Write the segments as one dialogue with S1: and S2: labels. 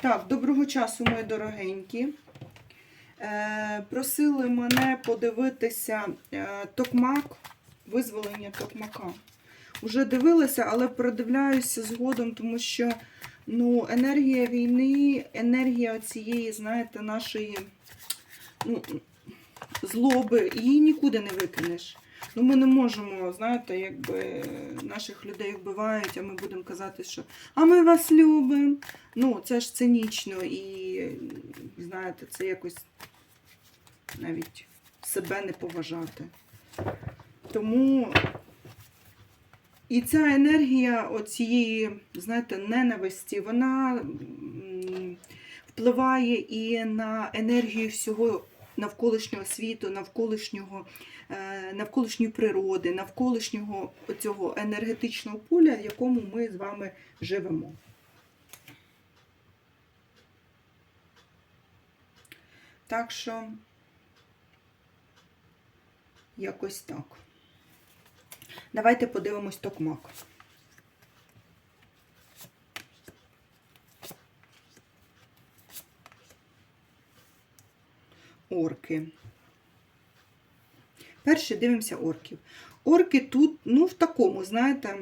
S1: Так, доброго часу, мої дорогенькі. Е, просили мене подивитися е, токмак, визволення токмака. Уже дивилася, але передивляюся згодом, тому що ну, енергія війни, енергія цієї, знаєте, нашої ну, злоби, її нікуди не викинеш. Ну, ми не можемо, знаєте, якби наших людей вбивають, а ми будемо казати, що а ми вас любимо. Ну, це ж цинічно і, знаєте, це якось навіть себе не поважати. Тому і ця енергія оцієї, знаєте, ненависті, вона впливає і на енергію всього навколишнього світу, навколишнього, е, навколишньої природи, навколишнього цього енергетичного поля, в якому ми з вами живемо. Так що якось так. Давайте подивимось токмак. Орки. Перше дивимося орків. Орки тут, ну, в такому, знаєте,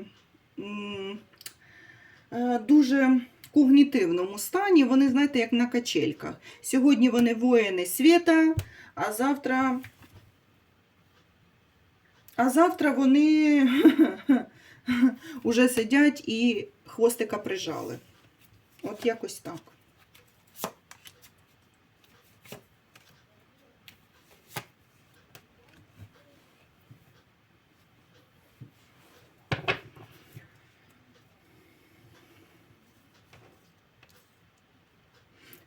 S1: е, дуже когнітивному стані. Вони, знаєте, як на качельках. Сьогодні вони воїни світа, а завтра. А завтра вони уже сидять і хвостика прижали. От якось так.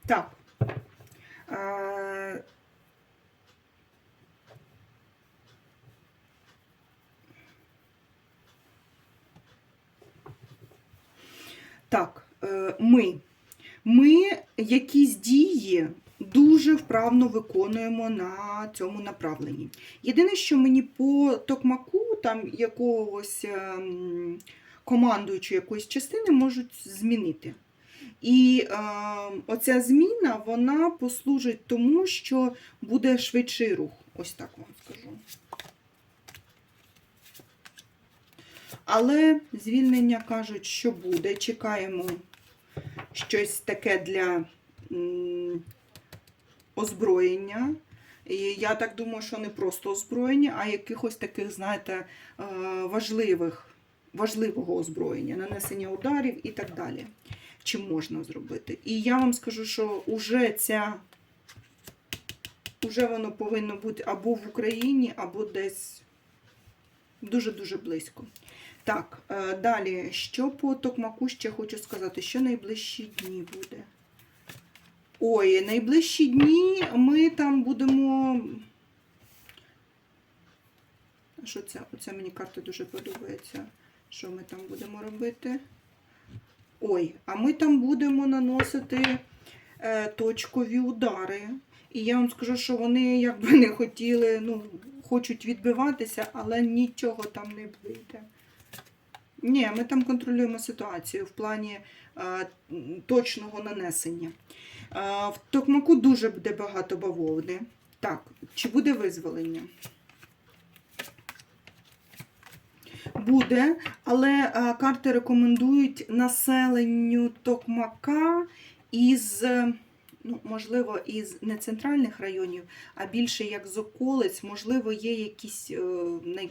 S1: Так. Так, е, ми. Ми якісь дії дуже вправно виконуємо на цьому направленні. Єдине, що мені по токмаку, там якогось ем, командуючої якоїсь частини можуть змінити. І е, оця зміна вона послужить тому, що буде швидший рух. Ось так вам скажу. Але звільнення кажуть, що буде. Чекаємо щось таке для озброєння. І я так думаю, що не просто озброєння, а якихось таких, знаєте, е, важливих, важливого озброєння, нанесення ударів і так далі. Чи можна зробити. І я вам скажу, що уже ця, уже воно повинно бути або в Україні, або десь дуже-дуже близько. Так, е, далі, що по токмаку ще хочу сказати, що найближчі дні буде. Ой, найближчі дні ми там будемо. Що це? Оце мені карта дуже подобається. Що ми там будемо робити? Ой, а ми там будемо наносити е, точкові удари. І я вам скажу, що вони якби не хотіли, ну, хочуть відбиватися, але нічого там не вийде. Ні, ми там контролюємо ситуацію в плані е, точного нанесення. Е, в Токмаку дуже буде багато бавовни. Так, чи буде визволення? Буде, але е, карти рекомендують населенню Токмака із, е, ну, можливо, із не центральних районів, а більше як з околиць, можливо, є якісь е, ну,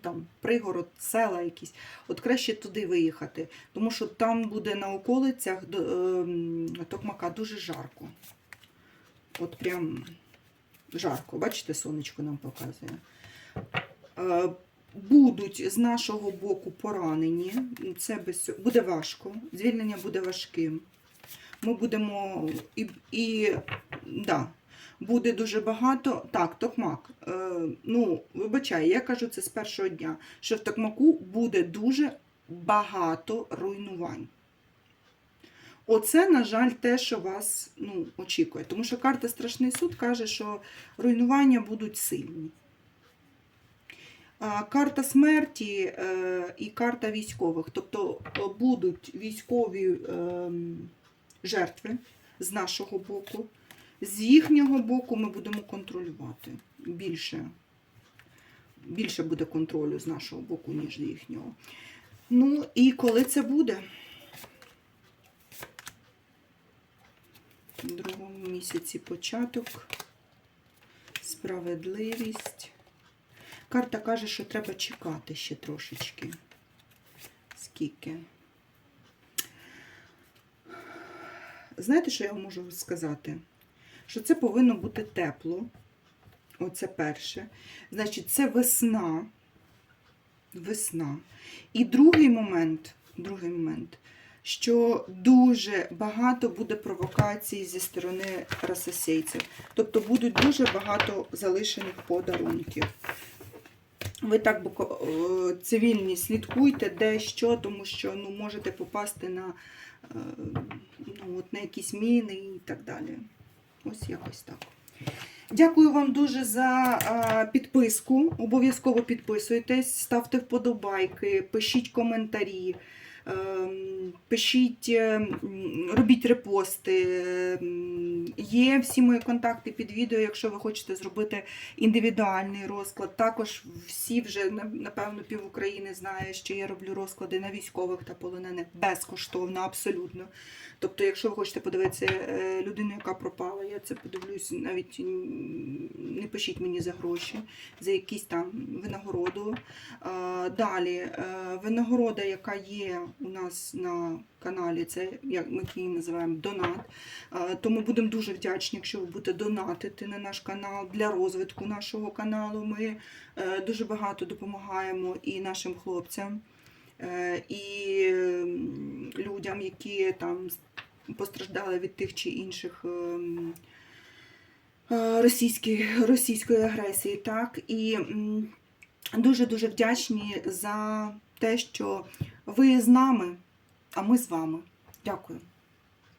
S1: там, пригород, села якісь. От краще туди виїхати, тому що там буде на околицях Токмака дуже жарко. От прям жарко. Бачите, сонечко нам показує. Будуть з нашого боку поранені. Це без буде важко. Звільнення буде важким. Ми будемо і, і да, буде дуже багато. Так, токмак. Е, ну, вибачай, я кажу це з першого дня, що в токмаку буде дуже багато руйнувань. Оце, на жаль, те, що вас ну, очікує. Тому що карта Страшний суд каже, що руйнування будуть сильні. Карта смерті е, і карта військових. Тобто е, будуть військові ем, жертви з нашого боку. З їхнього боку ми будемо контролювати більше. Більше буде контролю з нашого боку, ніж з їхнього. Ну і коли це буде? В другому місяці початок, справедливість. Карта каже, що треба чекати ще трошечки. Скільки? Знаєте, що я вам можу сказати? Що це повинно бути тепло. Оце перше. Значить, це весна. Весна. І другий момент, другий момент, що дуже багато буде провокацій зі сторони расосейців. Тобто будуть дуже багато залишених подарунків. Ви так е, цивільні слідкуйте, де що, тому що ну, можете попасти на, е, ну, от, на якісь міни і так далі. Ось якось так. Дякую вам дуже за е, підписку. Обов'язково підписуйтесь, ставте вподобайки, пишіть коментарі, пишіть, ем, робіть репости. Ем, Є всі мої контакти під відео, якщо ви хочете зробити індивідуальний розклад. Також всі вже напевно пів України знає, що я роблю розклади на військових та полонених безкоштовно, абсолютно. Тобто, якщо ви хочете подивитися е, людину, яка пропала, я це подивлюсь, навіть не пишіть мені за гроші, за якісь там винагороду. Далі, е, винагорода, яка є у нас на каналі, це як ми її називаємо донат. Тому будемо дуже вдячні, якщо ви будете донатити на наш канал для розвитку нашого каналу. Ми е, дуже багато допомагаємо і нашим хлопцям, е, і людям, які там постраждали від тих чи інших. ем, е, Російської, російської агресії, так і дуже-дуже вдячні за те, що ви з нами, а ми з вами. Дякую.